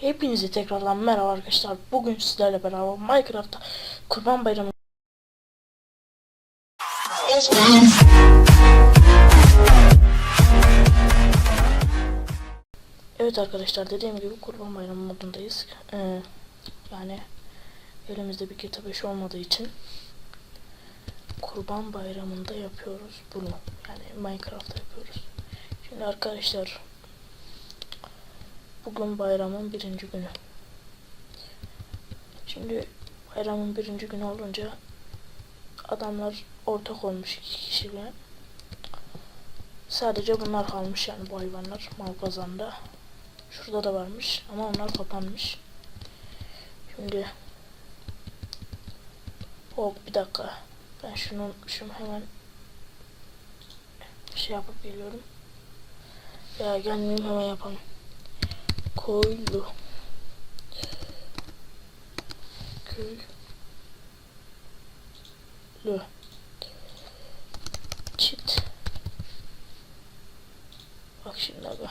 Hepinize tekrardan merhaba arkadaşlar. Bugün sizlerle beraber Minecraft'ta Kurban Bayramı Evet arkadaşlar dediğim gibi Kurban Bayramı modundayız. Ee, yani elimizde bir kitap eşi olmadığı için Kurban Bayramı'nda yapıyoruz bunu. Yani Minecraft'ta yapıyoruz. Şimdi arkadaşlar Bugün bayramın birinci günü. Şimdi bayramın birinci günü olunca adamlar ortak olmuş iki kişiyle. Sadece bunlar kalmış yani bu hayvanlar mal pazarında. Şurada da varmış ama onlar kapanmış. Şimdi hop bir dakika. Ben şunu unutmuşum hemen şey yapıp geliyorum. Ya gelmeyeyim hemen yapalım koylu köylü. Çit. Bak şimdi abi.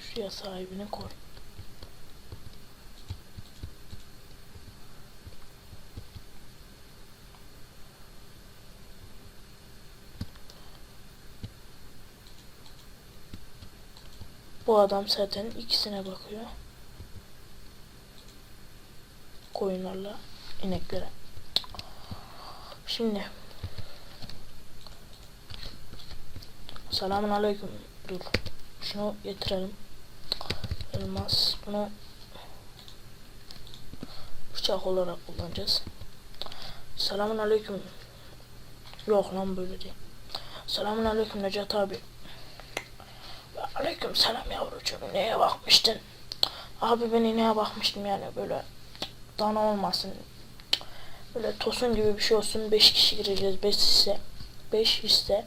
Şuraya sahibini koy Bu adam zaten ikisine bakıyor. Koyunlarla ineklere. Şimdi Selamun aleyküm. Dur. Şunu getirelim. Elmas. Bunu bıçak olarak kullanacağız. Selamun aleyküm. Yok lan böyle değil. Selamun aleyküm Necat abi. Aleyküm selam yavrucuğum. Neye bakmıştın? Abi ben ineğe bakmıştım yani böyle dana olmasın. Böyle tosun gibi bir şey olsun. 5 kişi gireceğiz. 5 hisse. 5 hisse.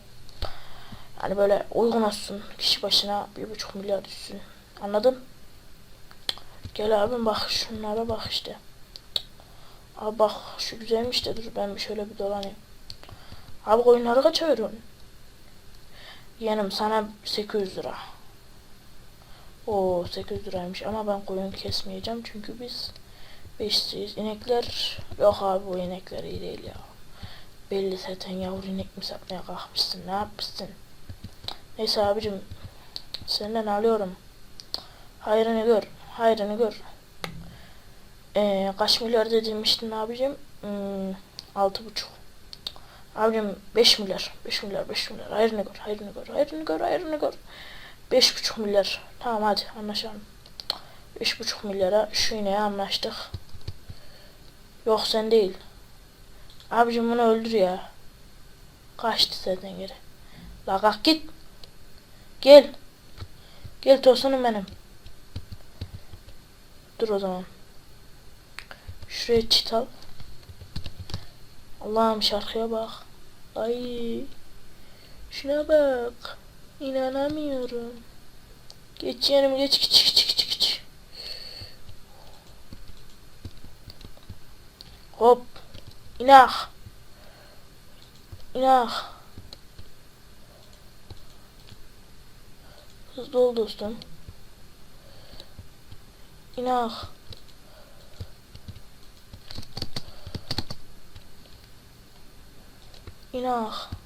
Yani böyle uygun olsun. Kişi başına bir buçuk milyar düşsün. Anladın? Gel abim bak şunlara bak işte. Abi bak şu güzelmiş de dur ben bir şöyle bir dolanayım. Abi koyunları kaça veriyorsun? Yeğenim sana 800 lira. O 800 liraymış ama ben koyun kesmeyeceğim çünkü biz beşliyiz. İnekler yok abi bu inekler iyi değil ya. Belli zaten yavru inek mi satmaya kalkmışsın ne yapmışsın? Neyse abicim senden alıyorum. Hayrını gör. Hayrını gör. Ee, kaç milyar demiştin abicim? Hmm, altı buçuk. Abicim 5 milyar, 5 milyar, 5 milyar. Hayrını gör, hayrını gör, hayrını gör, hayrını gör. 5,5 milyar. Tamam hadi anlaşalım. 5,5 milyara şu ineğe anlaştık. Yok sen değil. Abicim bunu öldür ya. Kaçtı zaten geri. La kalk git. Gel. Gel tosunum benim. Dur o zaman. Şuraya çit al. Allah'ım şarkıya bak. Ay. Şuna bak. İnanamıyorum. Geç yanım geç geç geç geç geç. Hop. İnak. İnak. Hızlı ol dostum. İnak. İnak.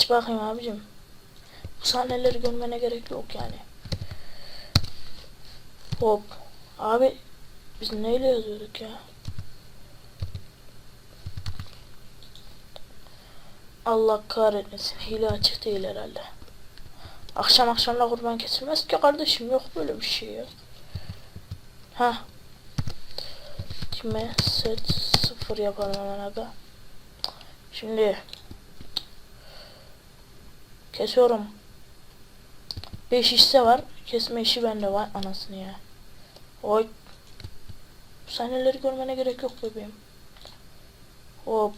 Kaç bakayım abicim. Bu sahneleri görmene gerek yok yani. Hop. Abi biz neyle yazıyorduk ya? Allah kahretmesin. Hile açık değil herhalde. Akşam akşamla kurban kesilmez ki kardeşim. Yok böyle bir şey ya. Ha. Kime set sıfır yapalım hemen aga. Şimdi Kesiyorum. 5 işse var. Kesme işi bende var anasını ya. Oy. Bu sahneleri görmene gerek yok bebeğim. Hop.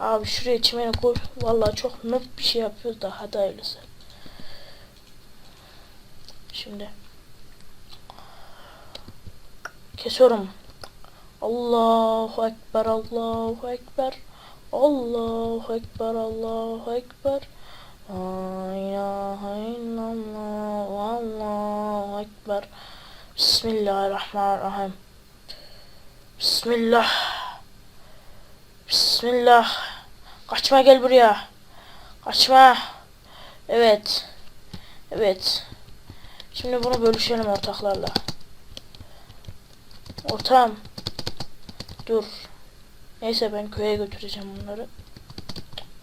Abi şuraya çimene koy. Vallahi çok noob bir şey yapıyoruz da hadi hayırlısı. Şimdi. Kesiyorum. Allahu Ekber, Allahu Ekber. Allahu Ekber, Allahu Ekber. La ilahe illallah, Allahu Ekber. Bismillahirrahmanirrahim. Bismillah. Bismillah. Kaçma gel buraya. Kaçma. Evet. Evet. Şimdi bunu bölüşelim ortaklarla. Ortam. Dur. Neyse ben köye götüreceğim bunları.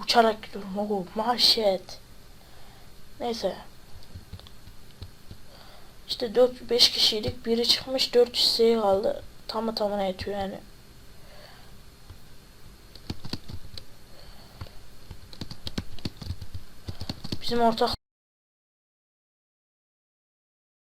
Uçarak gidiyorum. Oo, maşet. Neyse. İşte 4-5 kişiydik. Biri çıkmış 4 hisseyi kaldı. Tamı tamına yetiyor yani. Bizim ortak